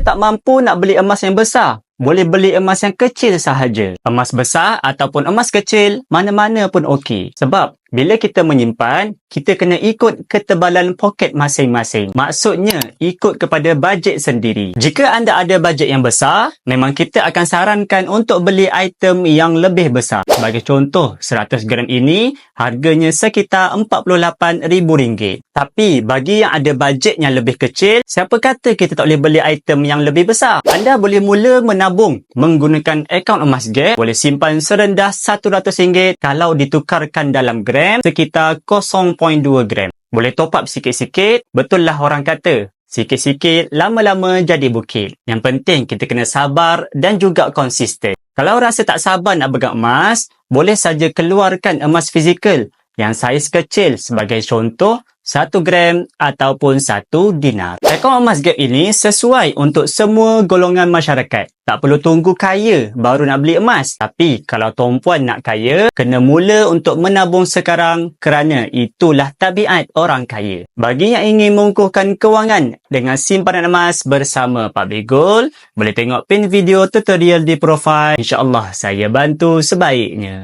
Tak mampu nak beli emas yang besar. Boleh beli emas yang kecil sahaja. Emas besar ataupun emas kecil, mana-mana pun okey. Sebab bila kita menyimpan, kita kena ikut ketebalan poket masing-masing. Maksudnya, ikut kepada bajet sendiri. Jika anda ada bajet yang besar, memang kita akan sarankan untuk beli item yang lebih besar. Sebagai contoh, 100 gram ini harganya sekitar RM48,000. Tapi bagi yang ada bajet yang lebih kecil, siapa kata kita tak boleh beli item yang lebih besar? Anda boleh mula menabung menggunakan akaun emas gap. Boleh simpan serendah RM100 kalau ditukarkan dalam gram sekitar 0.2 gram. Boleh top up sikit-sikit, betul lah orang kata. Sikit-sikit, lama-lama jadi bukit. Yang penting kita kena sabar dan juga konsisten. Kalau rasa tak sabar nak pegang emas, boleh saja keluarkan emas fizikal yang saiz kecil sebagai contoh 1 gram ataupun 1 dinar. Akaun emas gap ini sesuai untuk semua golongan masyarakat. Tak perlu tunggu kaya baru nak beli emas. Tapi kalau tuan-puan nak kaya, kena mula untuk menabung sekarang kerana itulah tabiat orang kaya. Bagi yang ingin mengukuhkan kewangan dengan simpanan emas bersama Pak Begul, boleh tengok pin video tutorial di profil. InsyaAllah saya bantu sebaiknya.